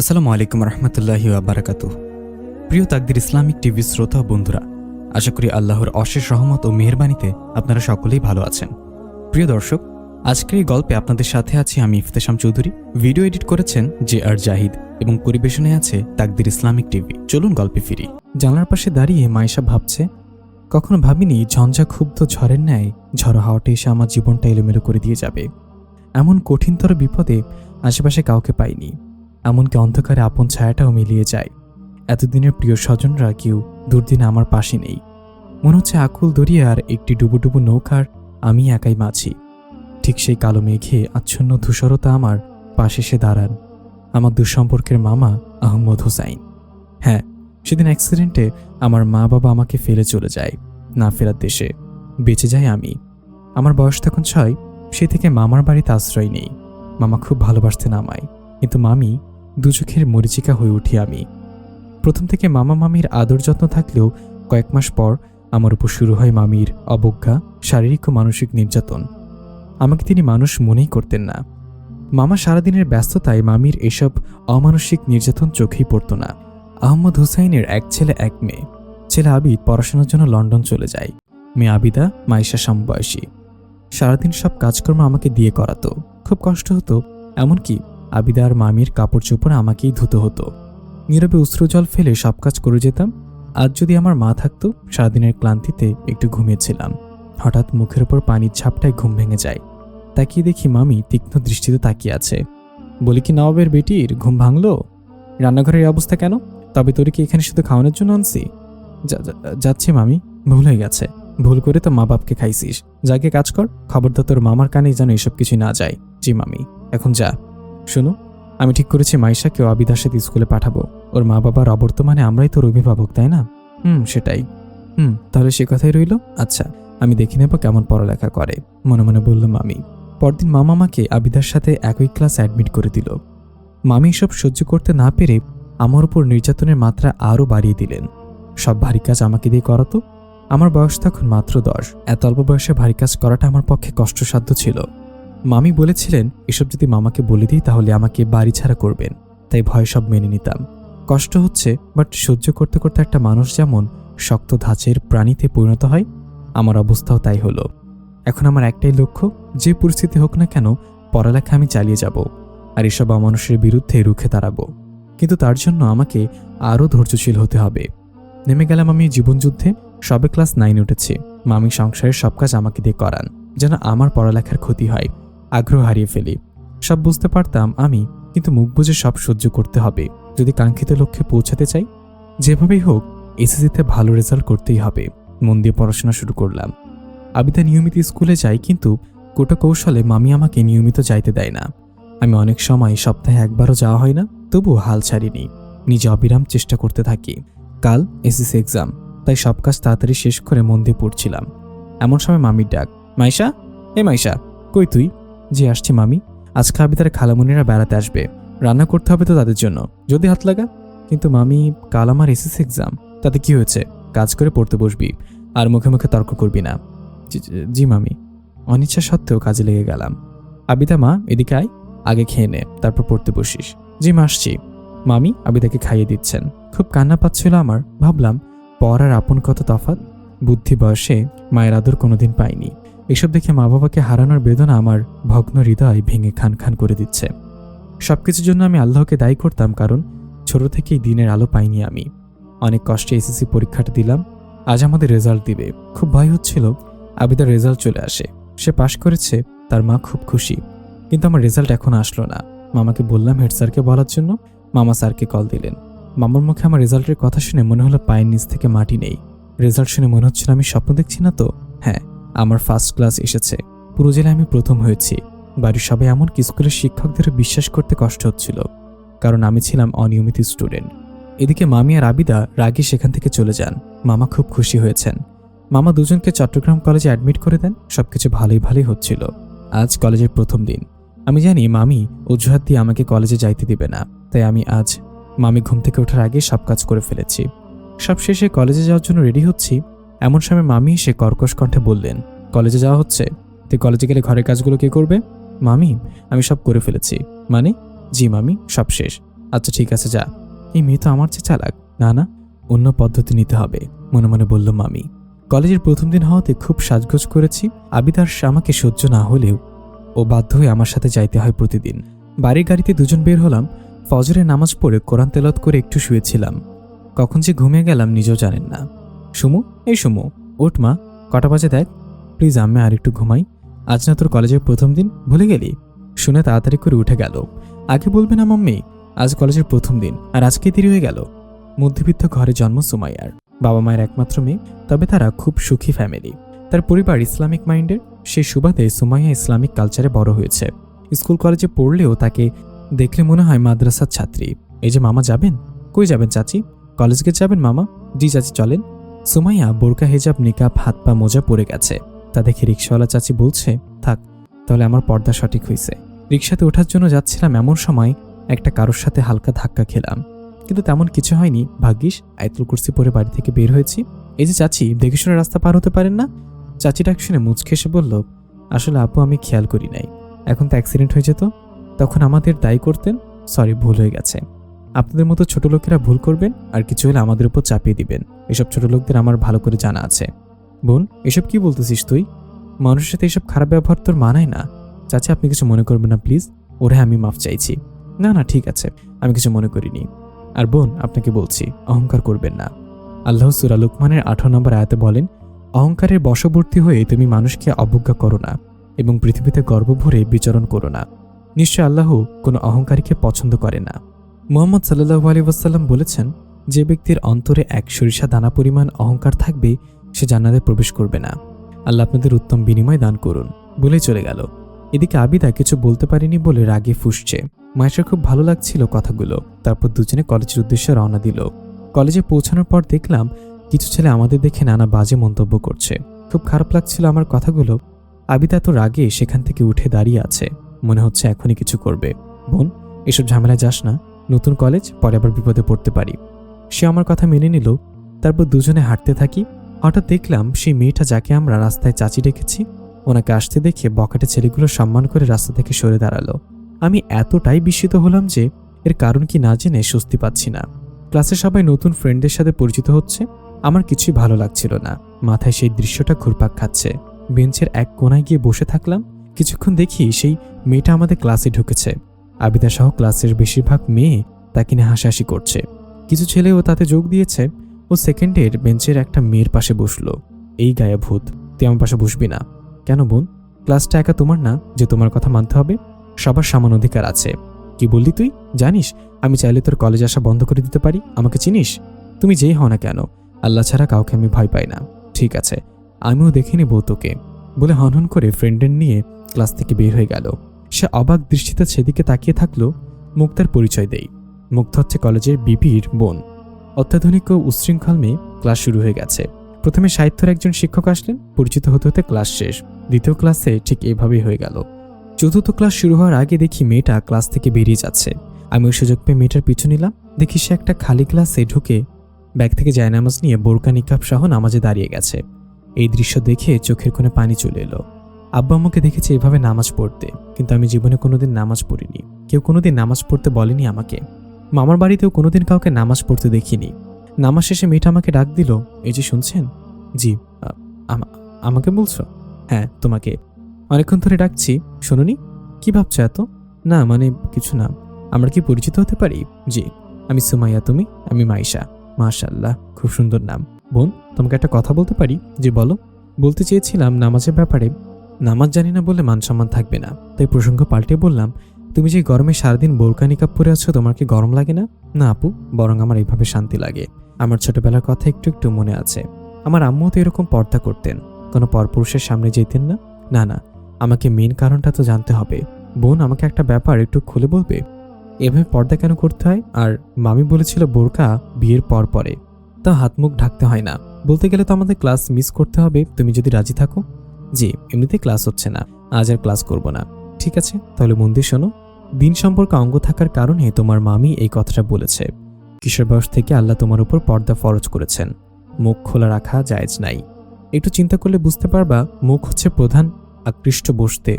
আসসালামু আলাইকুম রহমতুল্লাহি আবারাকাতু প্রিয় তাকদির ইসলামিক টিভি শ্রোতা বন্ধুরা, আশা করি আল্লাহর অশেষ রহমত ও মেহেরবানিতে আপনারা সকলেই ভালো আছেন। প্রিয় দর্শক, আজকের এই গল্পে আপনাদের সাথে আছি আমি ইফতেশাম চৌধুরী। ভিডিও এডিট করেছেন জে আর জাহিদ এবং পরিবেশনে আছে তাকদির ইসলামিক টিভি। চলুন গল্পে ফিরি। জানলার পাশে দাঁড়িয়ে মায়েশা ভাবছে, কখনো ভাবিনি ঝঞ্ঝা ক্ষুব্ধ ঝড়ের ন্যায় ঝড়ো হাওয়াটা এসে আমার জীবনটা এলোমেলো করে দিয়ে যাবে। এমন কঠিনতর বিপদে আশেপাশে কাউকে পাইনি। এমনকি অন্ধকারে আপন ছায়াটাও মিলিয়ে যায়। এতদিনের প্রিয় স্বজনরা কেউ দুর্দিনে আমার পাশে নেই। মনে হচ্ছে আকুল দরিয়ার একটি ডুবুডুবু নৌকার আমি একাই মাছি। ঠিক সেই কালো মেঘে আচ্ছন্ন ধূসরতা আমার পাশে সে দাঁড়ান আমার দুঃসম্পর্কের মামা আহমদ হোসাইন। হ্যাঁ সেদিন অ্যাক্সিডেন্টে আমার মা বাবা আমাকে ফেলে চলে যায়, না ফেরার দেশে। বেঁচে যাই আমি। আমার বয়স তখন ছয়, সে থেকে মামার বাড়িতে আশ্রয় নেই। মামা খুব ভালোবাসতেন আমায়। কিন্তু মামি দু চোখের মরিচিকা হয়ে উঠি আমি। প্রথম থেকে মামা মামির আদর যত্ন থাকলেও কয়েক মাস পর আমার উপর শুরু হয় মামির অবজ্ঞা, শারীরিক ও মানসিক নির্যাতন। আমাকে তিনি মানুষ মনেই করতেন না। মামা সারাদিনের ব্যস্ততায় মামির এসব অমানসিক নির্যাতন চোখেই পড়ত না। আহমদ হুসাইনের এক ছেলে, এক মেয়ে। ছেলে আবিদ পড়াশোনার জন্য লন্ডন চলে যায়। মেয়ে আবিদা মাইশা সমবয়সী। সারাদিন সব কাজকর্ম আমাকে দিয়ে করাতো। খুব কষ্ট হতো, এমনকি আবিদার মামির কাপড় চোপড় আমাকেই ধুতে হতো। নীরবে জল ফেলে সব কাজ করে যেতাম। আজ যদি আমার মা থাকতো, সারাদিনের ক্লান্তিতে একটু ঘুমিয়েছিলাম। হঠাৎ মুখের ওপর পানির ছাপটায় ঘুম ভেঙে যায়। তাকিয়ে দেখি মামি তীক্ষ্ণ দৃষ্টিতে তাকিয়ে আছে। বলি কি, নবাবের বেটির ঘুম ভাঙলো? রান্নাঘরের অবস্থা কেন? তবে তোর কি এখানে শুধু খাওয়ানোর জন্য আনছি? যাচ্ছি মামি, ভুল হয়ে গেছে। ভুল করে তো মা বাপকে খাইছিস। যাকে কাজ কর খবরদার তোর মামার কানেই যেন এসব কিছু না যায়। জি মামি, এখন যা। শোনো, আমি ঠিক করেছি মাইশাকেও আবিদার সাথে স্কুলে পাঠাবো। ওর মা বাবার অবর্তমানে আমরাই তোর অভিভাবক, তাই না? হুম, সেটাই। হুম, তাহলে সে কথাই রইল? আচ্ছা আমি দেখে নেব কেমন পড়ালেখা করে, মনে মনে বলল মামি। পরদিন মামা মাকে আবিদার সাথে একই ক্লাস অ্যাডমিট করে দিল। মামি সব সহ্য করতে না পেরে আমার উপর নির্যাতনের মাত্রা আরও বাড়িয়ে দিলেন। সব ভারী কাজ আমাকে দিয়ে করাতো আমার বয়স তখন মাত্র দশ। এত অল্প বয়সে ভারী কাজ করাটা আমার পক্ষে কষ্টসাধ্য ছিল। মামি বলেছিলেন, এসব যদি মামাকে বলে দিই, তাহলে আমাকে বাড়ি ছাড়া করবেন। তাই ভয় সব মেনে নিতাম। কষ্ট হচ্ছে, বাট সহ্য করতে করতে একটা মানুষ যেমন শক্ত ধাঁচের প্রাণীতে পরিণত হয়, আমার অবস্থাও তাই হলো। এখন আমার একটাই লক্ষ্য, যে পরিস্থিতি হোক না কেন, পড়ালেখা আমি চালিয়ে যাব, আর এসব অমানুষের বিরুদ্ধে রুখে দাঁড়াবো। কিন্তু তার জন্য আমাকে আরও ধৈর্যশীল হতে হবে। নেমে গেলাম আমি জীবনযুদ্ধে, সবে ক্লাস নাইন উঠেছি। মামি সংসারের সব কাজ আমাকে দিয়ে করান, যেন আমার পড়ালেখার ক্ষতি হয়। আগ্রহ হারিয়ে ফেলি। সব বুঝতে পারতাম আমি, কিন্তু মুখ বুঝে সব সহ্য করতে হবে। যদি কাঙ্ক্ষিত লক্ষ্যে পৌঁছাতে চাই, যেভাবেই হোক এসএসসিতে ভালো রেজাল্ট করতেই হবে। মন দিয়ে পড়াশোনা শুরু করলাম। আবিদা নিয়মিত স্কুলে যাই, কিন্তু কোটা কৌশলে মামি আমাকে নিয়মিত যাইতে দেয় না। আমি অনেক সময় সপ্তাহে একবারও যাওয়া হয় না, তবুও হাল ছাড়িনি। নিজে অবিরাম চেষ্টা করতে থাকি। কাল এসএসসি এক্সাম তাই সব কাজ তাড়াতাড়ি শেষ করে মন দিয়ে পড়ছিলাম। এমন সময় মামির ডাক, মাইশা? এ মাইশা, কই তুই? জি আসছি মামি, আজকে আবিদার খালামুনিরা বেড়াতে আসবে। রান্না করতে হবে তো তাদের জন্য। যদি হাত লাগা? কিন্তু মামি, কাল আমার এসএস এক্সাম তাতে কি হয়েছে? কাজ করে পড়তে বসবি, আর মুখে মুখে তর্ক করবি না। জি- মামি। অনিচ্ছা সত্ত্বেও কাজে লেগে গেলাম। আবিদা, মা, এদিকে আয়। আগে খেয়ে নে, তারপর পড়তে বসিস। জি মা, আসছি। মামি, আবিদাকে খাইয়ে দিচ্ছেন। খুব কান্না পাচ্ছিল আমার। ভাবলাম পর আর আপন কত তফাৎ? বুদ্ধি বয়সে মায়ের আদর কোনোদিন পাইনি। এসব দেখে মা বাবাকে হারানোর বেদনা আমার ভগ্ন হৃদয় ভেঙে খান খান করে দিচ্ছে। সবকিছুর জন্য আমি আল্লাহকে দায়ী করতাম কারণ ছোট থেকেই দিনের আলো পাইনি আমি। অনেক কষ্টে এসএসসি পরীক্ষাটা দিলাম, আজ আমাদের রেজাল্ট দিবে। খুব ভয় হচ্ছিল, আবিদার রেজাল্ট চলে আসে। সে পাশ করেছে, তার মা খুব খুশি। কিন্তু আমার রেজাল্ট এখন আসলো না। মামাকে বললাম হেড স্যারকে বলার জন্য, মামা স্যারকে কল দিলেন। মামার মুখে আমার রেজাল্টের কথা শুনে মনে হলো পায়ের নিচ থেকে মাটি নেই। রেজাল্ট শুনে মনে হচ্ছিল আমি স্বপ্ন দেখছি না তো। আমার ফার্স্ট ক্লাস এসেছে। পুরো জেলায় আমি প্রথম হয়েছি। বাড়ির সবাই এমনকি স্কুলের শিক্ষকদের বিশ্বাস করতে কষ্ট হচ্ছিল। কারণ আমি ছিলাম অনিয়মিত স্টুডেন্ট এদিকে মামি আর আবিদা রাগে সেখান থেকে চলে যান। মামা খুব খুশি হয়েছেন। মামা দুজনকে চট্টগ্রাম কলেজে অ্যাডমিট করে দেন। সবকিছু ভালোই ভালোই হচ্ছিল। আজ কলেজের প্রথম দিন। আমি জানি মামি অজুহাত দিয়ে আমাকে কলেজে যাইতে দিবে না। তাই আমি আজ মামি ঘুম থেকে ওঠার আগে সব কাজ করে ফেলেছি। সব শেষে কলেজে যাওয়ার জন্য রেডি হচ্ছি। এমন সময় মামি এসে কর্কশ কণ্ঠে বললেন, কলেজে যাওয়া হচ্ছে? তুই কলেজে গেলে ঘরের কাজগুলো কে করবে? মামি, আমি সব করে ফেলেছি। মানে? জি মামি, সব শেষ। আচ্ছা ঠিক আছে, যা। এই মেয়ে তো আমার চেয়ে চালাক। না না, অন্য পদ্ধতি নিতে হবে, মনে মনে বলল মামি। কলেজের প্রথম দিন হওয়াতে খুব সাজগোজ করেছি। আবিদার আমাকে সহ্য না হলেও ও বাধ্য হয়ে আমার সাথে যাইতে হয় প্রতিদিন। বাড়ির গাড়িতে দুজন বের হলাম। ফজরের নামাজ পড়ে কোরআন তেলত করে একটু শুয়েছিলাম। কখন যে ঘুমিয়ে গেলাম নিজেও জানেন না। সুমু, এই সুমু ওঠ মা, কটা বাজে দেখ। প্লিজ আমি আর একটু ঘুমাই। আজ না তোর কলেজের প্রথম দিন? ভুলে গেলি? শুনে তাড়াতাড়ি করে উঠে গেল। আগে বলবে না মাম্মি, আজ কলেজের প্রথম দিন, আর আজকে দেরি হয়ে গেল। মধ্যবিত্ত ঘরে জন্ম সুমাইয়ার। বাবা মায়ের একমাত্র মেয়ে, তবে তারা খুব সুখী ফ্যামিলি তার পরিবার ইসলামিক মাইন্ডের। সেই সুবাদে সুমাইয়া ইসলামিক কালচারে বড় হয়েছে। স্কুল কলেজে পড়লেও তাকে দেখলে মনে হয় মাদ্রাসার ছাত্রী। এই যে মামা যাবেন? কই যাবেন চাচি? কলেজকে যাবেন মামা? জি চাচি চলেন। সুমাইয়া বোরকা, হেজাব নিকাপ হাত পা মোজা পরে গেছে। তা দেখে রিক্সাওয়ালা চাচি বলছে, থাক, তাহলে আমার পর্দা সঠিক হয়েছে রিক্সাতে ওঠার জন্য যাচ্ছিলাম এমন সময় একটা কারোর সাথে হালকা ধাক্কা খেলাম। কিন্তু তেমন কিছু হয়নি। ভাগ্যিস, আয়তুল কুর্সি পরে বাড়ি থেকে বের হয়েছি। এই যে চাচি দেখে শুনে রাস্তা পার হতে পারেন না? চাচি ডাক শুনে মুচকে এসে বলল, আসলে আপু, আমি খেয়াল করি নাই। এখন তো অ্যাক্সিডেন্ট হয়ে যেত। তখন আমাদের দায়ী করতেন। সরি, ভুল হয়ে গেছে। আপনাদের মতো ছোট লোকেরা ভুল করবেন আর কিছু হলে আমাদের উপর চাপিয়ে দিবেন। এসব ছোট লোকদের আমার ভালো করে জানা আছে। বোন, এসব কি বলতেছিস তুই? মানুষের সাথে এসব খারাপ ব্যবহার তোর মানায় না। চাচা, আপনি কিছু মনে করবেন না, প্লিজ। ওরে, আমি মাফ চাইছি। না না, ঠিক আছে। আমি কিছু মনে করিনি। আর বোন, আপনাকে বলছি, অহংকার করবেন না। আল্লাহ সুরা লুকমানের আঠারো নম্বর আয়াতে বলেন, অহংকারের বশবর্তী হয়ে তুমি মানুষকে অবজ্ঞা করো না এবং পৃথিবীতে গর্ব ভরে বিচরণ করো না। নিশ্চয় আল্লাহ কোনো অহংকারীকে পছন্দ করে না। মোহাম্মদ সাল্লাহু আলী ওয়াসাল্লাম বলেছেন, যে ব্যক্তির অন্তরে এক সরিষা দানা পরিমাণ অহংকার থাকবে, সে জান্নাতে প্রবেশ করবে না। আল্লাহ আপনাদের উত্তম বিনিময় দান করুন। বলে চলে গেল। এদিকে আবিদা কিছু বলতে পারেনি বলে রাগে ফুসছে। মায়ের খুব ভালো লাগছিল কথাগুলো। তারপর দুজনে কলেজের উদ্দেশ্যে রওনা দিল। কলেজে পৌঁছানোর পর দেখলাম, কিছু ছেলে আমাদের দেখে নানা বাজে মন্তব্য করছে। খুব খারাপ লাগছিল আমার কথাগুলো। আবিদা তো রাগে সেখান থেকে উঠে দাঁড়িয়ে আছে। মনে হচ্ছে এখনই কিছু করবে। বোন, এসব ঝামেলায় যাস না। নতুন কলেজ পরে আবার বিপদে পড়তে পারি। সে আমার কথা মেনে নিল, তারপর দুজনে হাঁটতে থাকি। হঠাৎ দেখলাম সেই মেয়েটা যাকে আমরা রাস্তায় চাচি রেখেছি ওনাকে আসতে দেখে বকাটে ছেলেগুলো সম্মান করে রাস্তা থেকে সরে দাঁড়াল। আমি এতটাই বিস্মিত হলাম যে এর কারণ কি না জেনে স্বস্তি পাচ্ছি না। ক্লাসে সবাই নতুন ফ্রেন্ডদের সাথে পরিচিত হচ্ছে, আমার কিছুই ভালো লাগছিল না। মাথায় সেই দৃশ্যটা ঘুরপাক খাচ্ছে। বেঞ্চের এক কোনায় গিয়ে বসে থাকলাম। কিছুক্ষণ দেখি সেই মেয়েটা আমাদের ক্লাসে ঢুকেছে। আবিদা সহ ক্লাসের বেশিরভাগ মেয়ে তাকে নিয়ে হাসাহাসি করছে। কিছু ছেলেও তাতে যোগ দিয়েছে ও সেকেন্ডের বেঞ্চের একটা মেয়ের পাশে বসল। এই গায়ে ভূত, তুই আমার পাশে বসবি না। কেন বোন? ক্লাসটা একা তোমার না যে তোমার কথা মানতে হবে? সবার সমান অধিকার আছে। কি বললি তুই? জানিস, আমি চাইলে তোর কলেজ আসা বন্ধ করে দিতে পারি? আমাকে চিনিস? তুমি যেই হও না কেন? আল্লাহ ছাড়া কাউকে আমি ভয় পাই না। ঠিক আছে, আমিও দেখে নেব তোকে। বলে হনহন করে ফ্রেন্ডের নিয়ে ক্লাস থেকে বের হয়ে গেল। সে অবাক দৃষ্টিতে সেদিকে তাকিয়ে থাকল, মুক্তার পরিচয় দেই। মুক্ত হচ্ছে কলেজের বিপির বোন। অত্যাধুনিক ও উচ্ছৃঙ্খল মেয়ে, ক্লাস শুরু হয়ে গেছে। প্রথমে সাহিত্যের একজন শিক্ষক আসলেন, পরিচিত হতে হতে ক্লাস শেষ। দ্বিতীয় ক্লাসে ঠিক এভাবেই হয়ে গেল। চতুর্থ ক্লাস শুরু হওয়ার আগে দেখি মেয়েটা ক্লাস থেকে বেরিয়ে যাচ্ছে। আমি ওই সুযোগ পেয়ে মেয়েটার পিছু নিলাম। দেখি সে একটা খালি ক্লাসে ঢুকে ব্যাগ থেকে জায়নামাজ নিয়ে বোরকা নিকাপ সহ নামাজে দাঁড়িয়ে গেছে। এই দৃশ্য দেখে চোখের কোণে পানি চলে এলো। আব্বা আমাকে দেখেছে এভাবে নামাজ পড়তে, কিন্তু আমি জীবনে কোনোদিন নামাজ পড়িনি। কেউ কোনোদিন নামাজ পড়তে বলেনি আমাকে। মামার বাড়িতেও কোনোদিন কাউকে নামাজ পড়তে দেখিনি। নামাজ শেষে মেয়েটা আমাকে ডাক দিল, এই যে শুনছেন? জি আমা- আমাকে বলছো? হ্যাঁ তোমাকে। অনেকক্ষণ ধরে ডাকছি, শুনুনি? কি ভাবছ এত? না মানে কিছু না। আমরা কি পরিচিত হতে পারি? জি, আমি সুমাইয়া, তুমি? আমি মাইশা। মাশাল্লাহ খুব সুন্দর নাম। বোন, তোমাকে একটা কথা বলতে পারি? যে বলো। বলতে চেয়েছিলাম নামাজের ব্যাপারে নামাজ জানি না বলে মান সম্মান থাকবে না। তাই প্রসঙ্গ পাল্টে বললাম, তুমি যে গরমে সারাদিন বোরকা নিকাপ পরে আছো, তোমার কি গরম লাগে না? না আপু, বরং আমার এইভাবে শান্তি লাগে। আমার ছোটবেলার কথা একটু একটু মনে আছে। আমার আম্মু তো এরকম পর্দা করতেন। কোনো পরপুরুষের সামনে যেতেন না? না না, আমাকে মেন কারণটা তো জানতে হবে। বোন, আমাকে একটা ব্যাপার একটু খুলে বলবে? এভাবে পর্দা কেন করতে হয়? আর মামি বলেছিল বোরকা বিয়ের পর পরে। তা হাত মুখ ঢাকতে হয় না। বলতে গেলে তো আমাদের ক্লাস মিস করতে হবে। তুমি যদি রাজি থাকো। জি, এমনিতে ক্লাস হচ্ছে না। আজ আর ক্লাস করব না। ঠিক আছে, তাহলে মন দিয়ে শোনো। দিন সম্পর্কে অঙ্গ থাকার কারণে তোমার মামি এই কথাটা বলেছে। কিশোর বয়স থেকে আল্লাহ তোমার উপর পর্দা ফরজ করেছেন। মুখ খোলা রাখা জায়েজ নাই। একটু চিন্তা করলে বুঝতে পারবা, মুখ হচ্ছে প্রধান, আকৃষ্ট বসতে।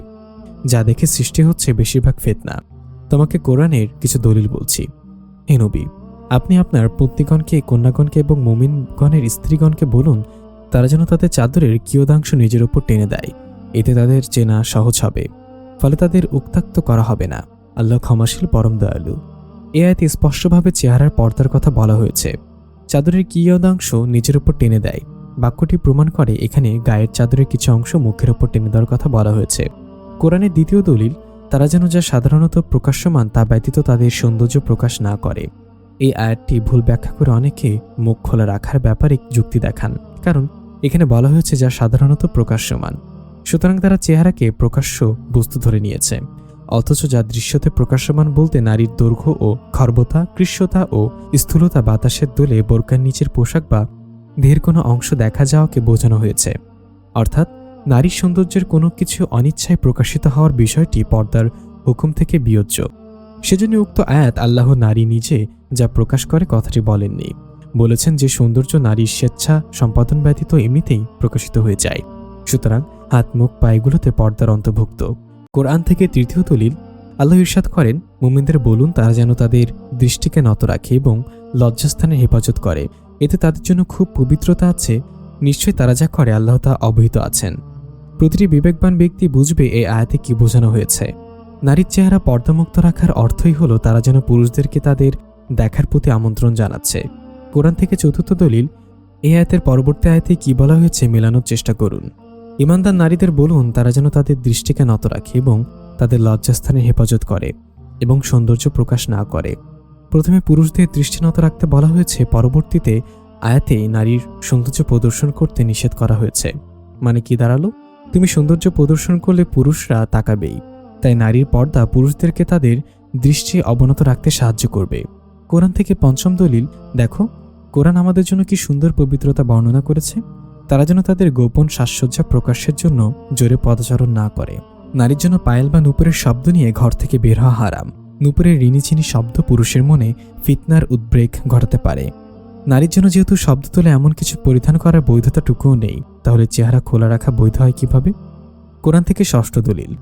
যা দেখে সৃষ্টি হচ্ছে বেশিরভাগ ফেতনা। তোমাকে কোরআনের কিছু দলিল বলছি। হে নবী, আপনি আপনার পত্নীগণকে কন্যাগণকে এবং মোমিনগণের স্ত্রীগণকে বলুন তারা যেন তাদের চাদরের কিয়দাংশ নিজের উপর টেনে দেয়। এতে তাদের চেনা সহজ হবে। ফলে তাদের উত্তাক্ত করা হবে না। আল্লাহ ক্ষমাশীল, পরম দয়ালু। এ আয়তে স্পষ্টভাবে চেহারার পর্দার কথা বলা হয়েছে। চাদরের কিয়দাংশ নিজের উপর টেনে দেয়। বাক্যটি প্রমাণ করে এখানে গায়ের চাদরের কিছু অংশ মুখের উপর টেনে দেওয়ার কথা বলা হয়েছে। কোরআনের দ্বিতীয় দলিল, তারা যেন যা সাধারণত প্রকাশ্যমান তা ব্যতীত তাদের সৌন্দর্য প্রকাশ না করে। এই আয়াতটি ভুল ব্যাখ্যা করে অনেকে মুখ খোলা রাখার ব্যাপারে যুক্তি দেখান। কারণ এখানে বলা হয়েছে যা সাধারণত প্রকাশ্যমান। সুতরাং তারা চেহারাকে প্রকাশ্য বস্তু ধরে নিয়েছে, অথচ যা দৃশ্যতে প্রকাশ্যমান বলতে নারীর দৈর্ঘ্য ও খর্বতা কৃষ্যতা ও স্থূলতা বাতাসের দোলে বোরকার নিচের পোশাক বা দেহের কোনো অংশ দেখা যাওয়াকে বোঝানো হয়েছে। অর্থাৎ নারীর সৌন্দর্যের কোনো কিছু অনিচ্ছায় প্রকাশিত হওয়ার বিষয়টি পর্দার হুকুম থেকে বিয়োজ্য। সেজন্য উক্ত আয়াত আল্লাহ নারী নিজে যা প্রকাশ করে কথাটি বলেননি। বলেছেন যে সৌন্দর্য নারীর স্বেচ্ছা, সম্পাদন ব্যতীত এমনিতেই প্রকাশিত হয়ে যায়। সুতরাং হাত, মুখ পায়েগুলোতে পর্দার অন্তর্ভুক্ত। কোরআন থেকে তৃতীয় দলিল, আল্লাহ ইরশাদ করেন, মুমিনদের বলুন তারা যেন তাদের দৃষ্টিকে নত রাখে এবং লজ্জাস্থানে হেফাজত করে। এতে তাদের জন্য খুব পবিত্রতা আছে, নিশ্চয়ই তারা যা করে আল্লাহ তা অবহিত আছেন। প্রতিটি বিবেকবান ব্যক্তি বুঝবে এই আয়াতে কি বোঝানো হয়েছে। নারীর চেহারা পর্দামুক্ত রাখার অর্থই হলো তারা যেন পুরুষদেরকে তাদের দেখার প্রতি আমন্ত্রণ জানাচ্ছে। কোরআন থেকে চতুর্থ দলিল, এই আয়াতের পরবর্তী আয়াতে কি বলা হয়েছে মেলানোর চেষ্টা করুন। ইমানদার নারীদের বলুন, তারা যেন তাদের দৃষ্টিকে নত রাখে এবং তাদের লজ্জাস্থানে হেফাজত করে এবং সৌন্দর্য প্রকাশ না করে। প্রথমে পুরুষদের দৃষ্টি নত রাখতে বলা হয়েছে, পরবর্তীতে আয়াতে নারীর সৌন্দর্য প্রদর্শন করতে নিষেধ করা হয়েছে। মানে কি দাঁড়াল? তুমি সৌন্দর্য প্রদর্শন করলে পুরুষরা তাকাবেই। তাই নারীর পর্দা পুরুষদেরকে তাদের দৃষ্টি অবনত রাখতে সাহায্য করবে। কোরআন থেকে পঞ্চম দলিল, দেখো কোরআন আমাদের জন্য কি সুন্দর পবিত্রতা বর্ণনা করেছে? তারা যেন তাদের গোপন সাজসজ্জা প্রকাশের জন্য জোরে পদচারণ না করে। নারীর জন্য পায়েল বা নুপুরের শব্দ নিয়ে ঘর থেকে বের হওয়া হারাম। নুপুরের রিনিচিনি শব্দ পুরুষের মনে ফিতনার উদ্বেগ ঘটাতে পারে। নারীর জন্য যেহেতু শব্দ তোলে এমন কিছু পরিধান করার বৈধতাটুকুও নেই, তাহলে চেহারা খোলা রাখা বৈধ হয় কীভাবে? কোরআন থেকে ষষ্ঠ দলিল।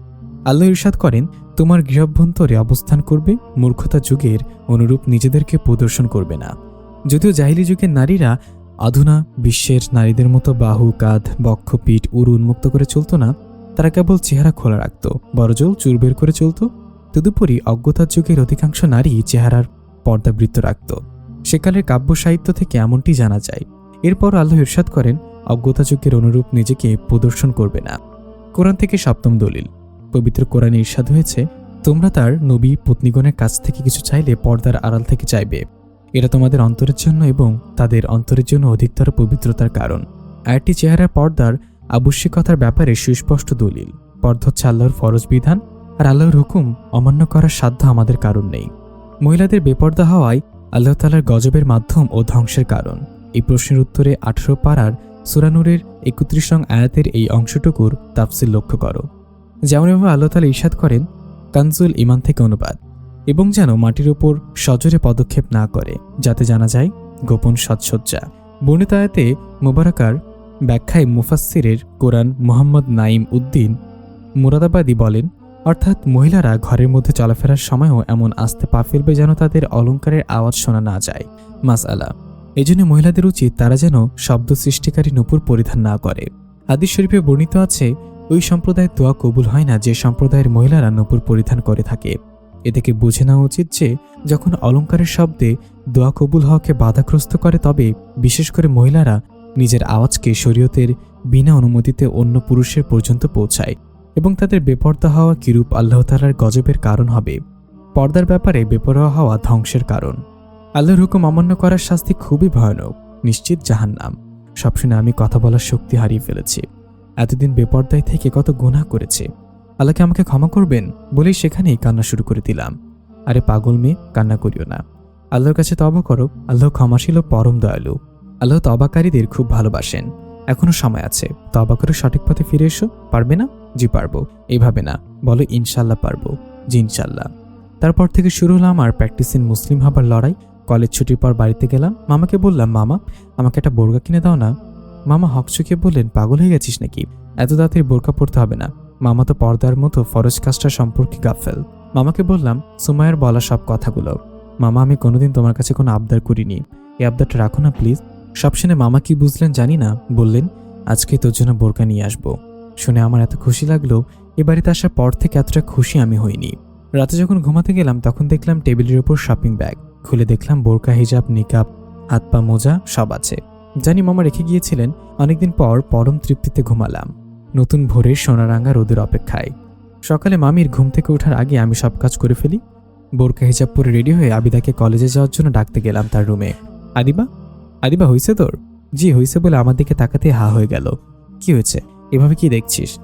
আল্লাহ ইরশাদ করেন, তোমার গৃহাভ্যন্তরে অবস্থান করবে, মূর্খতা যুগের অনুরূপ নিজেদেরকে প্রদর্শন করবে না। যদিও জাহিলি যুগের নারীরা আধুনা বিশ্বের নারীদের মতো বাহু, কাঁধ, বক্ষ, পিঠ উরু উন্মুক্ত করে চলতো না। তারা কেবল চেহারা খোলা রাখত বড়জোল চুর বের করে চলত। তদুপরি অজ্ঞতার যুগের অধিকাংশ নারী চেহারার পর্দাবৃত্ত রাখত। সেকালের কাব্য সাহিত্য থেকে এমনটি জানা যায়, এরপর আল্লাহ ইরশাদ করেন, অজ্ঞতা যুগের অনুরূপ নিজেকে প্রদর্শন করবে না। কোরআন থেকে সপ্তম দলিল, পবিত্র কোরআনে ইরশাদ হয়েছে, তোমরা তার নবী পত্নীগণের কাছ থেকে কিছু চাইলে পর্দার আড়াল থেকে চাইবে। এটা তোমাদের অন্তরের জন্য এবং তাদের অন্তরের জন্য অধিকতর পবিত্রতার কারণ। আরেকটি চেহারা পর্দার আবশ্যিকতার ব্যাপারে সুস্পষ্ট দলিল। পর্দ হচ্ছে আল্লাহর ফরজ বিধান আর আল্লাহর হুকুম অমান্য করার সাধ্য আমাদের কারণ নেই। মহিলাদের বেপর্দা হওয়ায় আল্লাহ তালার গজবের মাধ্যম ও ধ্বংসের কারণ। এই প্রশ্নের উত্তরে আঠেরো পাড়ার সুরানুরের একত্রিশ নং আয়াতের এই অংশটুকুর তাফসিল লক্ষ্য করো। যেমনভাবে আল্লাহ তালা ইরশাদ করেন, কানজুল ইমান থেকে অনুবাদ। এবং যেন মাটির ওপর সজোরে পদক্ষেপ না করে, যাতে জানা যায় গোপন সাজসজ্জা বর্ণিত আয়াতে মোবারকার ব্যাখ্যায় মুফাসসিরের কোরআন মোহাম্মদ নাইম উদ্দিন মুরাদাবাদী বলেন, অর্থাৎ মহিলারা ঘরের মধ্যে চলাফেরার সময়ও এমন আস্তে পা ফেলবে যেন তাদের অলঙ্কারের আওয়াজ শোনা না যায়। মাস আলা এজন্য মহিলাদের উচিত তারা যেন শব্দ সৃষ্টিকারী নূপুর পরিধান না করে। হাদিস শরীফে বর্ণিত আছে, ওই সম্প্রদায়ের দোয়া কবুল হয় না যে সম্প্রদায়ের মহিলারা নূপুর পরিধান করে থাকে। এ থেকে বুঝে নেওয়া উচিত যে, যখন অলঙ্কারের শব্দে দোয়া কবুল হওয়াকে বাধাগ্রস্ত করে, তবে বিশেষ করে মহিলারা নিজের আওয়াজকে শরীয়তের বিনা অনুমতিতে অন্য পুরুষের পর্যন্ত পৌঁছায় এবং তাদের বেপর্দা হওয়া কিরূপ আল্লাহ তালার গজবের কারণ হবে। পর্দার ব্যাপারে বেপরোয়া হওয়া ধ্বংসের কারণ। আল্লাহর হুকুম অমান্য করার শাস্তি খুবই ভয়ানক, নিশ্চিত জাহান্নাম। সব শুনে আমি কথা বলার শক্তি হারিয়ে ফেলেছি। এতদিন বেপর্দায় থেকে কত গুনাহ করেছে। আল্লাহকে আমাকে ক্ষমা করবেন বলেই সেখানেই কান্না শুরু করে দিলাম। আরে পাগল মেয়ে, কান্না করিও না। আল্লাহর কাছে তবা করো। আল্লাহ ক্ষমাশীল ও পরম দয়ালু। আল্লাহ তবাকারীদের খুব ভালোবাসেন। এখনও সময় আছে। তবা করে সঠিক পথে ফিরে এসো। পারবে না? জি, পারব। এইভাবে না। বলো ইনশাল্লাহ পারব। জি ইনশাল্লাহ তারপর থেকে শুরু হলো আমার প্র্যাকটিস ইন মুসলিম হবার লড়াই। কলেজ ছুটির পর বাড়িতে গেলাম। মামাকে বললাম, মামা, আমাকে একটা বোরগা কিনে দাও না। মামা হকচুকে বললেন, পাগল হয়ে গেছিস নাকি? এত তাড়াতাড়ি বোরকা পড়তে হবে না। মামা তো পর্দার মতো ফরজ কাজটা সম্পর্কে গাফেল। মামাকে বললাম সুমায়ের বলা সব কথাগুলো। মামা, আমি কোনোদিন তোমার কাছে কোনো আবদার করিনি। এই আবদারটা রাখো না, প্লিজ। সব শুনে মামা কি বুঝলেন জানি না। বললেন, আজকে তোর জন্য বোরকা নিয়ে আসব। শুনে আমার এত খুশি লাগল, এ বাড়িতে আসার পর থেকে এতটা খুশি আমি হইনি। রাতে যখন ঘুমাতে গেলাম, তখন দেখলাম টেবিলের উপর শপিং ব্যাগ। খুলে দেখলাম বোরকা, হিজাব, নিকাব হাত পা মোজা সব আছে। জানি মামা রেখে গিয়েছিলেন, অনেকদিন পর পরম তৃপ্তিতে ঘুমালাম। নতুন ভোরের সোনারাঙ্গা রোদের অপেক্ষায়। সকালে মামির ঘুম থেকে ওঠার আগে আমি সব কাজ করে ফেলি। বোরকা হিজাব পরে রেডি হয়ে আবিদাকে কলেজে যাওয়ার জন্য ডাকতে গেলাম তার রুমে। আদিবা? আদিবা, হইছে তোর? জি, হইছে বলে আমার দিকে তাকাতে হা হয়ে গেল। কি হয়েছে? এভাবে কি দেখছিস?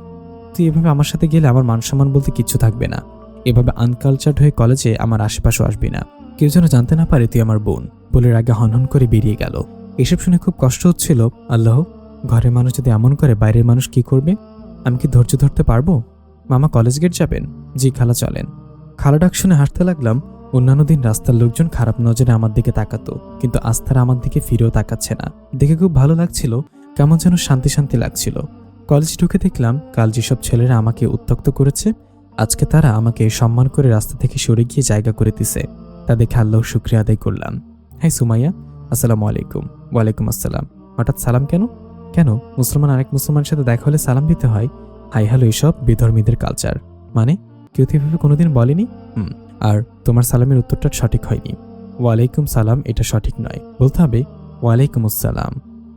তুই এভাবে আমার সাথে গেলে আমার মান সম্মান বলতে কিচ্ছু থাকবে না। এভাবে আনকালচার্ড হয়ে কলেজে আমার আশেপাশে আসবি না। কেউ যেন জানতে না পারে তুই আমার বোন, বলে আগে হনহন করে বেরিয়ে গেল। এসব শুনে খুব কষ্ট হচ্ছিল, আল্লাহ। ঘরের মানুষ যদি এমন করে, বাইরের মানুষ কি করবে? আমি কি ধৈর্য ধরতে পারব? মামা কলেজ গেট যাবেন। জি, খালা চলেন। খালা ডাক শুনে হাসতে লাগলাম, অন্যান্য দিন রাস্তার লোকজন খারাপ নজরে আমার দিকে তাকাতো, কিন্তু আজ তারা আমার দিকে ফিরেও তাকাচ্ছে না। দেখে খুব ভালো লাগছিল, কেমন যেন শান্তি শান্তি লাগছিল। কলেজ ঢুকে দেখলাম, কাল যেসব ছেলেরা আমাকে উত্তক্ত করেছে, আজকে তারা আমাকে সম্মান করে রাস্তা থেকে সরে গিয়ে জায়গা করে দিছে। তাদের আল্লাহ শুক্রিয়া আদায় করলাম। হ্যাঁ সুমাইয়া, আসসালামু আলাইকুম। ওয়ালাইকুম আসসালাম। হঠাৎ সালাম কেন? কেন? মুসলমান আরেক মুসলমানের সাথে দেখা হলে সালাম দিতে হয়? হাই হ্যালো, এসব বিধর্মীদের কালচার মানে? কেউ এভাবে কোনোদিন বলেনি? হুম, আর তোমার সালামের উত্তরটা সঠিক হয়নি। ওয়ালাইকুম সালাম, এটা সঠিক নয়। বলতে হবে, ওয়ালাইকুম আসসালাম।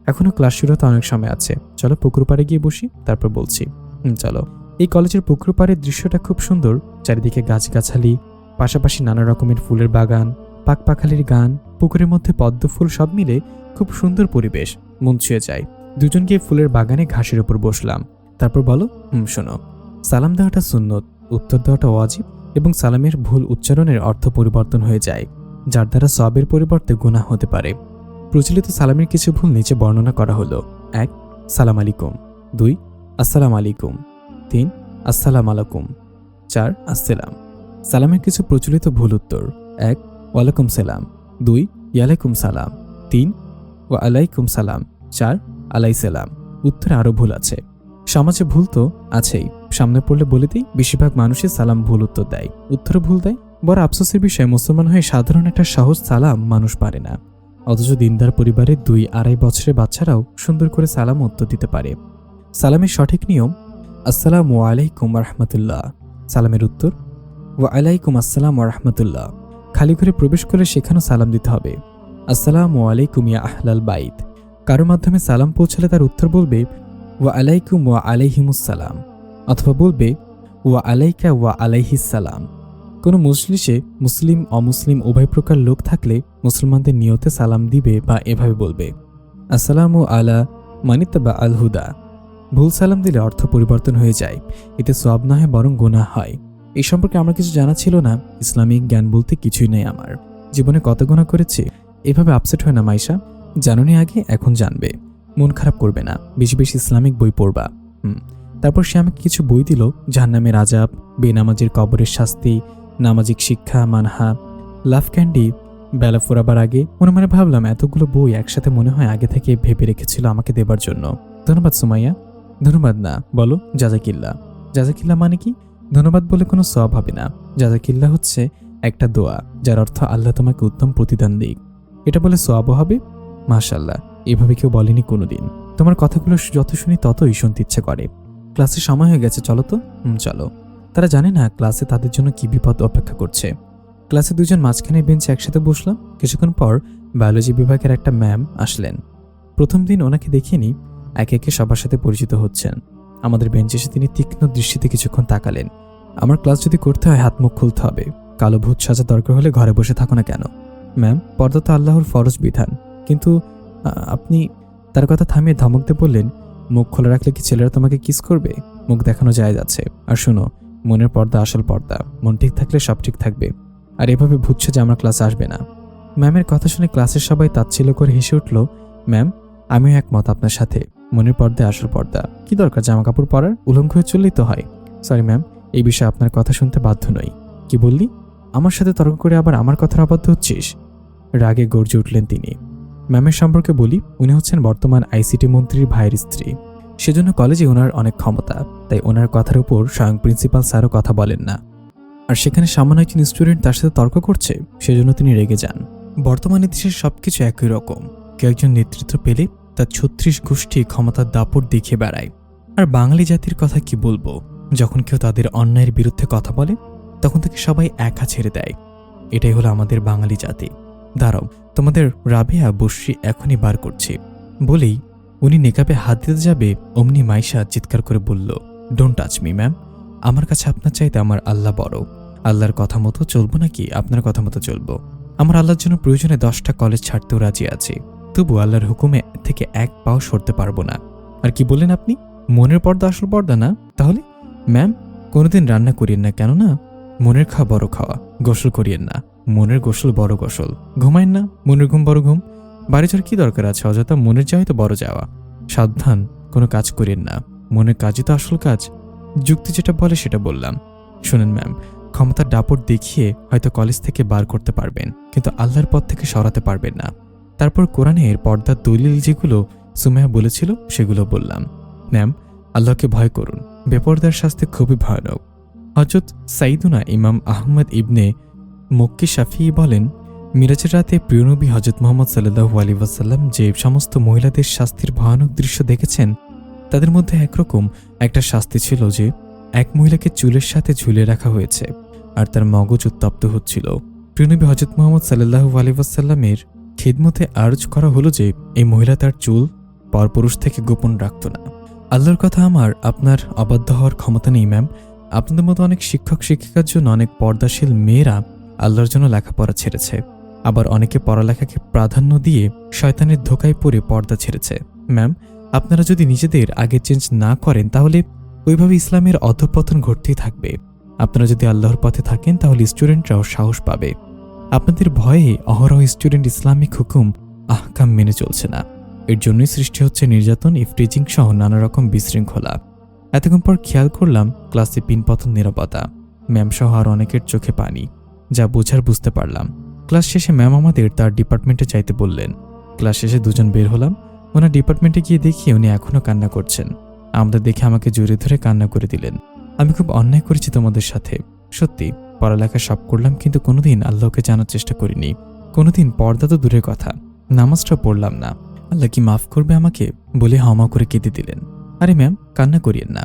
এখনও ক্লাস শুরু হতে অনেক সময় আছে। চলো পুকুর পাড়ে গিয়ে বসি, তারপর বলছি। হুম, চলো। এই কলেজের পুকুর পাড়ের দৃশ্যটা খুব সুন্দর। চারিদিকে গাছগাছালি, পাশাপাশি নানা রকমের ফুলের বাগান, পাকপাখালির গান, পুকুরের মধ্যে পদ্ম ফুল সব মিলে খুব সুন্দর পরিবেশ। মন ছুঁয়ে যায়। দুজন গিয়ে ফুলের বাগানে ঘাসের উপর বসলাম। তারপর বলো, হুম, শোনো। সালাম দেওয়াটা সুন্নত, উত্তর দেওয়াটা ওয়াজিব এবং সালামের ভুল উচ্চারণের অর্থ পরিবর্তন হয়ে যায়, যার দ্বারা সবের পরিবর্তে গুনাহ হতে পারে। প্রচলিত সালামের কিছু ভুল নিচে বর্ণনা করা হলো। এক, সালাম আলাইকুম। দুই, আসসালাম আলাইকুম। তিন, আসসালাম আলাইকুম। চার, আসসালাম। সালামের কিছু প্রচলিত ভুল উত্তর। এক, ওয়ালাইকুম সালাম। দুই, ইয়ালাইকুম সালাম। তিন ও আলাইকুম সালাম। চার আলাই সালাম। উত্তরে আরও ভুল আছে। সমাজে ভুল তো আছেই। সামনে পড়লে বলে দিই, বেশিরভাগ মানুষই সালাম ভুল উত্তর দেয়। উত্তরে ভুল দেয়? বড় আফসোসের বিষয়ে, মুসলমান হয়ে সাধারণ একটা সহজ সালাম মানুষ পারে না। অথচ দিনদার পরিবারের দুই আড়াই বছরের বাচ্চারাও সুন্দর করে সালাম উত্তর দিতে পারে। সালামের সঠিক নিয়ম, আসসালামু আলাইকুম রহমতুল্লাহ। সালামের উত্তর ও আলাইকুম আসসালাম রহমতুল্লাহ। খালি ঘরে প্রবেশ করে সেখানেও সালাম দিতে হবে। আসসালামু আলাইকুম ইয়া আহলাল বাইত। কারও মাধ্যমে সালাম পৌঁছালে তার উত্তর বলবে, ওয়া আলাইকুম ওয়া আলাইহিমুসালাম অথবা বলবে, ওয়া আলাইকা ওয়া আলাইহিসালাম কোনো মজলিসে মুসলিম, অমুসলিম উভয় প্রকার লোক থাকলে মুসলমানদের নিয়তে সালাম দিবে বা এভাবে বলবে, আসসালামু আলা মানিতাবা আল হুদা। ভুল সালাম দিলে অর্থ পরিবর্তন হয়ে যায়, এতে সব না হয় বরং গোনা হয়। এই সম্পর্কে আমার কিছু জানা ছিল না, ইসলামিক জ্ঞান বলতে কিছুই নেই আমার। জীবনে কত গোনা করেছি? এভাবে আপসেট হয় না, মাইশা। জানুনি আগে, এখন জানবে। মন খারাপ করবে না, বেশি বেশি ইসলামিক বই পড়বা। হুম, তারপর সে আমাকে কিছু বই দিল, জাহান্নামের আজাব বেনামাজির কবরের শাস্তি, নামাজিক শিক্ষা, মানহা লাভ ক্যান্ডি, বেলা ফোরাবার আগে। মনে মনে ভাবলাম, এতগুলো বই একসাথে মনে হয় আগে থেকে ভেবে রেখেছিল আমাকে দেবার জন্য। ধন্যবাদ, সুমাইয়া। ধন্যবাদ না, বলো, জাজাকিল্লা। জাজাকিল্লা মানে কি? ধন্যবাদ বলে কোনো সব হবে না। জাজাকিল্লা হচ্ছে একটা দোয়া, যার অর্থ আল্লাহ তোমাকে উত্তম প্রতিদান দিক। এটা বলে সোয়াবও হবে মাশাল্লাহ এভাবে কেউ বলেনি কোনোদিন। তোমার কথাগুলো যত শুনি ততই শুনতে ইচ্ছে করে। ক্লাসে সময় হয়ে গেছে, চলো তো? হুম, চলো। তারা জানে না ক্লাসে তাদের জন্য কি বিপদ অপেক্ষা করছে। ক্লাসে দুজন মাঝখানে বেঞ্চে একসাথে বসলাম। কিছুক্ষণ পর বায়োলজি বিভাগের একটা ম্যাম আসলেন। প্রথম দিন ওনাকে দেখিনি, একে একে সবার সাথে পরিচিত হচ্ছেন। আমাদের বেঞ্চে এসে তিনি তীক্ষ্ণ দৃষ্টিতে কিছুক্ষণ তাকালেন। আমার ক্লাস যদি করতে হয়, হাত মুখ খুলতে হবে। কালো ভূত সাজা দরকার হলে ঘরে বসে থাকো না কেন? ম্যাম, পর্দা তো আল্লাহর ফরজ বিধান। কিন্তু আপনি তার কথা থামিয়ে ধমক দিয়ে বললেন, মুখ খোলা রাখলে কি ছেলেরা তোমাকে কিস করবে? মুখ দেখানো যায় যাচ্ছে। আর শোনো, মনের পর্দা আসল পর্দা। মন ঠিক থাকলে সব ঠিক থাকবে। আর এভাবে ভুতছে যে আমার ক্লাসে আসবে না। ম্যামের কথা শুনে ক্লাসের সবাই তাচ্ছিল্য করে হেসে উঠল, ম্যাম, আমিও একমত আপনার সাথে। মনের পর্দায় আসল পর্দা। কি দরকার জামা কাপড় পরার? উলঙ্গ হয়ে চললেই তো হয়। সরি ম্যাম, এই বিষয়ে আপনার কথা শুনতে বাধ্য নই। কি বললি? আমার সাথে তর্ক করে আবার আমার কথার আবদ্ধ হচ্ছিস? রাগে গর্জে উঠলেন তিনি। ম্যামের সম্পর্কে বলি, উনি হচ্ছেন বর্তমান আইসিটি মন্ত্রীর ভাইয়ের স্ত্রী। সেজন্য কলেজে ওনার অনেক ক্ষমতা, তাই ওনার কথার উপর স্বয়ং প্রিন্সিপাল স্যারও কথা বলেন না। আর সেখানে সামান্য একজন স্টুডেন্ট তার সাথে তর্ক করছে, সেজন্য তিনি রেগে যান। বর্তমানে দেশের সবকিছু একই রকম। কেউ একজন নেতৃত্ব পেলে তার ছত্রিশ গোষ্ঠী ক্ষমতার দাপট দেখিয়ে বেড়ায়। আর বাঙালি জাতির কথা কি বলব? যখন কেউ তাদের অন্যায়ের বিরুদ্ধে কথা বলে, তখন তাকে সবাই একা ছেড়ে দেয়। এটাই হলো আমাদের বাঙালি জাতি। দাঁড়াও, তোমাদের রাবেয়া বসরি এখনই বার করছি। বলেই উনি নেকাবে হাত দিতে যাবে, অমনি মাইশা চিৎকার করে বলল ডোন্ট টাচ মি ম্যাম আমার কাছে আপনার চাইতে আমার আল্লাহ বড়। আল্লাহর কথা মতো চলবো নাকি? আপনার কথা মতো চলবো। আমার আল্লাহর জন্য প্রয়োজনে দশটা কলেজ ছাড়তেও রাজি আছি। তবু আল্লাহর হুকুমে থেকে এক পাও সরতে পারব না। আর কি বললেন আপনি? মনের পর্দা আসল পর্দা না? তাহলে? ম্যাম কোনোদিন রান্না করিয়েন না কেন না মনের খাওয়া বড় খাওয়া, গোসল করিয়েন না। মনের গোসল বড় গোসল। ঘুমাইন না, মনের ঘুম বড় ঘুম। বাড়ি যাওয়ার কি দরকার আছে, অযথা মনের তো বড় যাওয়া। সাবধান, কোনো কাজ করিয়েন না। মনের কাজই তো আসল কাজ। যুক্তি যেটা বলে সেটা বললাম। শুনেন ম্যাম, ক্ষমতার দাপট দেখিয়ে হয়তো কলেজ থেকে বার করতে পারবেন, কিন্তু আল্লাহর পথ থেকে সরাতে পারবেন না। তারপর কোরআনের পর্দার দলিল যেগুলো সুমেয়া বলেছিল, সেগুলো বললাম। ম্যাম, আল্লাহকে ভয় করুন। বেপরদার শাস্তি খুবই ভয়ানক। হজরত সাইদুনা ইমাম আহমদ ইবনে মক্কি শাফি বলেন, মিরাজের রাতে প্রিয়নবী হজরত মোহাম্মদ সাল্লাহু আলী ওয়াসাল্লাম যে সমস্ত মহিলাদের শাস্তির ভয়ানক দৃশ্য দেখেছেন, তাদের মধ্যে একরকম একটা শাস্তি ছিল যে এক মহিলাকে চুলের সাথে ঝুলে রাখা হয়েছে আর তার মগজ উত্তপ্ত হচ্ছিল। প্রিয়নবী হজরত মোহাম্মদ সাল্লাহু আলী ওয়াসাল্লামের খিদমতে আর্জ করা হলো যে এই মহিলা তার চুল পরপুরুষ থেকে গোপন রাখত না। আল্লাহর কথা আমার আপনার অবাধ্য হওয়ার ক্ষমতা নেই, ম্যাম। আপনাদের মতো অনেক শিক্ষক, শিক্ষিকার জন্য অনেক পর্দাশীল মেয়েরা আল্লাহর জন্য লেখাপড়া ছেড়েছে। আবার অনেকে পড়ালেখাকে প্রাধান্য দিয়ে শয়তানের ধোকায় পড়ে পর্দা ছেড়েছে। ম্যাম, আপনারা যদি নিজেদের আগে চেঞ্জ না করেন, তাহলে ওইভাবে ইসলামের অধঃপতন ঘটতেই থাকবে। আপনারা যদি আল্লাহর পথে থাকেন, তাহলে স্টুডেন্টরাও সাহস পাবে। আপনাদের ভয়ে অহরহ স্টুডেন্ট ইসলামিক হুকুম, আহকাম মেনে চলছে না। এর জন্যই সৃষ্টি হচ্ছে নির্যাতন, ইফটিজিং সহ নানা রকম বিশৃঙ্খলা। এতক্ষণ পর খেয়াল করলাম, ক্লাসে পিনপথন নিরাপত্তা ম্যাম সহ আর অনেকের চোখে পানি। যা বোঝার বুঝতে পারলাম। ক্লাস শেষে ম্যাম আমাদের তার ডিপার্টমেন্টে চাইতে বললেন। ক্লাস শেষে দুজন বের হলাম। ওনার ডিপার্টমেন্টে গিয়ে দেখি উনি এখনও কান্না করছেন। আমাদের দেখে আমাকে জোরে ধরে কান্না করে দিলেন। আমি খুব অন্যায় করেছি তোমাদের সাথে। সত্যি, পড়ালেখা সব করলাম কিন্তু কোনোদিন আল্লাহকে জানার চেষ্টা করিনি। কোনোদিন পর্দা তো দূরের কথা। নামাজটা পড়লাম না। আল্লাহ কি মাফ করবে আমাকে বলে হামা করে কেঁদে দিলেন। আরে ম্যাম, কান্না করিয়েন না।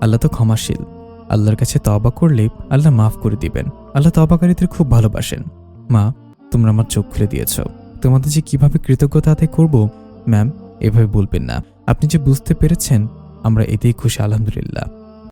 আল্লাহ তো ক্ষমাশীল। আল্লাহর কাছে তবা করলে আল্লাহ মাফ করে দিবেন। আল্লাহ তবাকারীদের খুব ভালোবাসেন। মা, তোমরা আমার চোখ খুলে দিয়েছ। তোমাদের যে কীভাবে কৃতজ্ঞতা আদায় করব, ম্যাম, এভাবে বলবেন না। আপনি যে বুঝতে পেরেছেন, আমরা এতেই খুশি, আলহামদুলিল্লাহ।